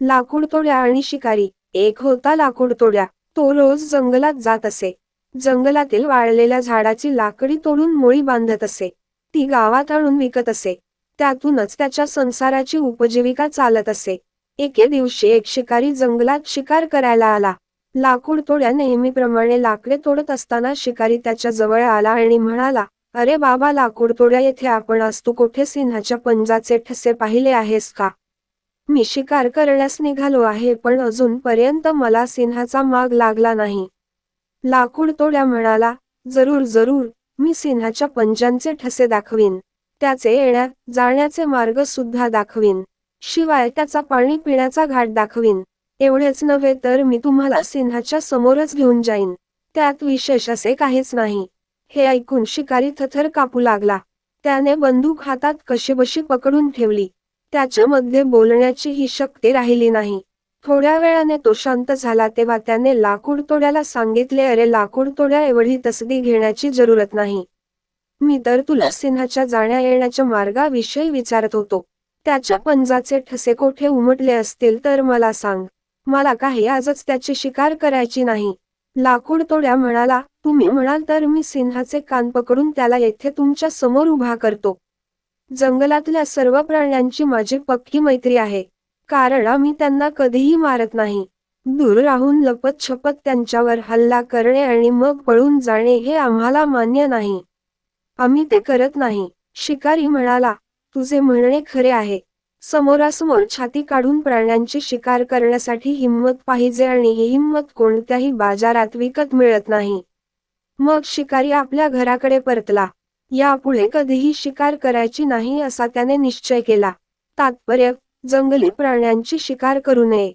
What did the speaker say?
लाकूडतोड्या आणि शिकारी. एक होता लाकूडतोड्या. तो रोज जंगलात जात असे. जंगलातील वाळलेल्या झाडाची लाकडी तोडून मुळी बांधत असे. ती गावात आणून विकत असे. त्यातूनच त्याच्या संसाराची उपजीविका चालत असे. एके दिवशी एक शिकारी जंगलात शिकार करायला आला. लाकूड तोड्या नेहमीप्रमाणे लाकडे तोडत असताना शिकारी त्याच्याजवळ आला आणि म्हणाला अरे बाबा लाकूड तोड्या येथे आपण असतो कोठे सिंहाच्या पंजाचे ठसे पाहिले आहेस का? मी शिकार करण्यास निघालो आहे पण अजूनपर्यंत मला सिंहाचा माग लागला नाही. लाकूड तोड्या म्हणाला जरूर जरूर मी सिंहाच्या पंजांचे ठसे दाखवीन. त्याचे येण्या जाण्याचे मार्ग सुद्धा दाखवीन. शिवाय त्याचा पाणी पिण्याचा घाट दाखवीन. एवढेच नव्हे तर मी तुम्हाला सिंहाच्या समोरच घेऊन जाईन. त्यात विशेष असे काहीच नाही. हे ऐकून शिकारी थथर कापू लागला. त्याने बंदूक हातात कशीबशी पकडून ठेवली. त्याच्यामध्ये बोलण्याची ही शक्ती राहिली नाही. थोड्या वेळाने तो शांत झाला तेव्हा त्याने लाकूड तोड्याला सांगितले अरे लाकूड तोड्या एवढी तसदी घेण्याची जरूरत नाही. मी तर तुला सिंहाच्या जाण्या येण्याच्या मार्गाविषयी विचारत होतो. त्याच्या पंजाचे ठसे कोठे उमटले असतील तर मला सांग. मला काही आजच त्याची शिकार करायची नाही. लाकूड तोड्या म्हणाला तुम्ही म्हणाल तर मी सिंहाचे कान पकडून त्याला येथे तुमच्यासमोर उभा करतो. जंगलातल्या सर्व प्राण्यांची माझी पक्की मैत्री आहे. कारण आम्ही त्यांना कधीही मारत नाही. दूर राहून लपत छपत त्यांच्यावर हल्ला करणे आणि मग पळून जाणे हे आम्हाला मान्य नाही. आम्ही ते करत नाही. शिकारी म्हणाला तुझे म्हणणे खरे आहे. समोरासमोर छाती काढून प्राण्यांची शिकार करण्यासाठी हिंमत पाहिजे आणि ही हिंमत कोणत्याही बाजारात विकत मिळत नाही. मग शिकारी आपल्या घराकडे परतला. यापुढे कधीही शिकार करायची नाही असा त्याने निश्चय केला. तात्पर्य जंगली प्राण्यांची शिकार करू नये.